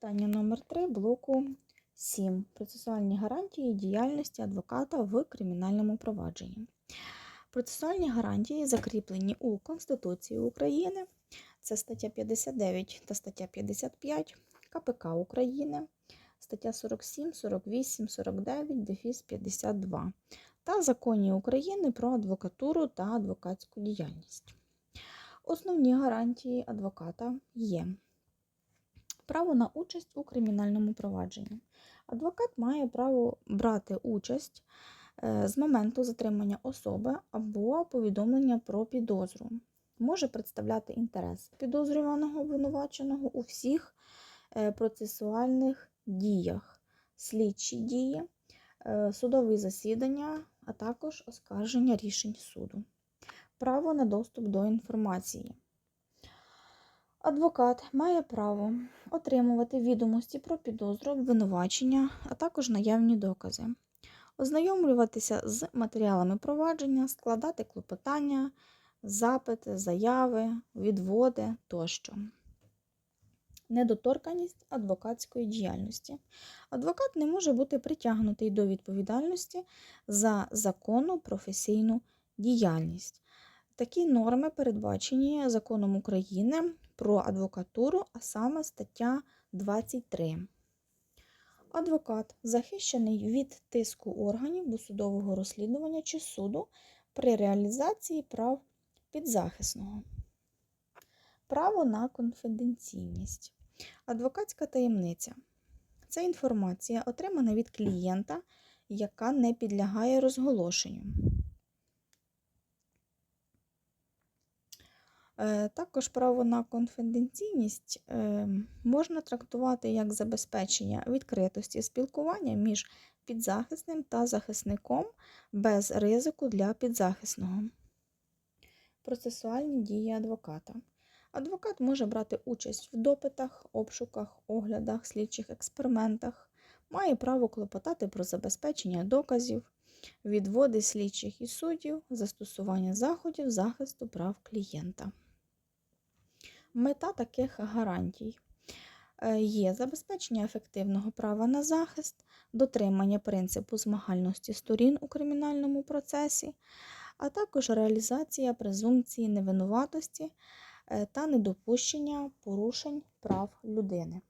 Питання номер 3 блоку 7. Процесуальні гарантії діяльності адвоката в кримінальному провадженні. Процесуальні гарантії закріплені у Конституції України. Це стаття 59 та стаття 55 КПК України, стаття 47, 48, 49, дефіс 52 та Законі України про адвокатуру та адвокатську діяльність. Основні гарантії адвоката є право на участь у кримінальному провадженні. Адвокат має право брати участь е, з моменту затримання особи або повідомлення про підозру. Може представляти інтерес підозрюваного обвинуваченого у всіх е, процесуальних діях, слідчі дії, е, судові засідання, а також оскарження рішень суду. Право на доступ до інформації. Адвокат має право отримувати відомості про підозру, обвинувачення, а також наявні докази, ознайомлюватися з матеріалами провадження, складати клопотання, запити, заяви, відводи тощо. Недоторканість адвокатської діяльності. Адвокат не може бути притягнутий до відповідальності за законну професійну діяльність. Такі норми передбачені законом України про адвокатуру, а саме стаття 23. Адвокат захищений від тиску органів досудового розслідування чи суду при реалізації прав підзахисного. Право на конфіденційність. Адвокатська таємниця. Це інформація, отримана від клієнта, яка не підлягає розголошенню. Також право на конфіденційність е, можна трактувати як забезпечення відкритості спілкування між підзахисним та захисником без ризику для підзахисного. Процесуальні дії адвоката. Адвокат може брати участь в допитах, обшуках, оглядах, слідчих експериментах, має право клопотати про забезпечення доказів, відводи слідчих і суддів, застосування заходів захисту прав клієнта. Мета таких гарантій е, є забезпечення ефективного права на захист, дотримання принципу змагальності сторін у кримінальному процесі, а також реалізація презумпції невинуватості е, та недопущення порушень прав людини.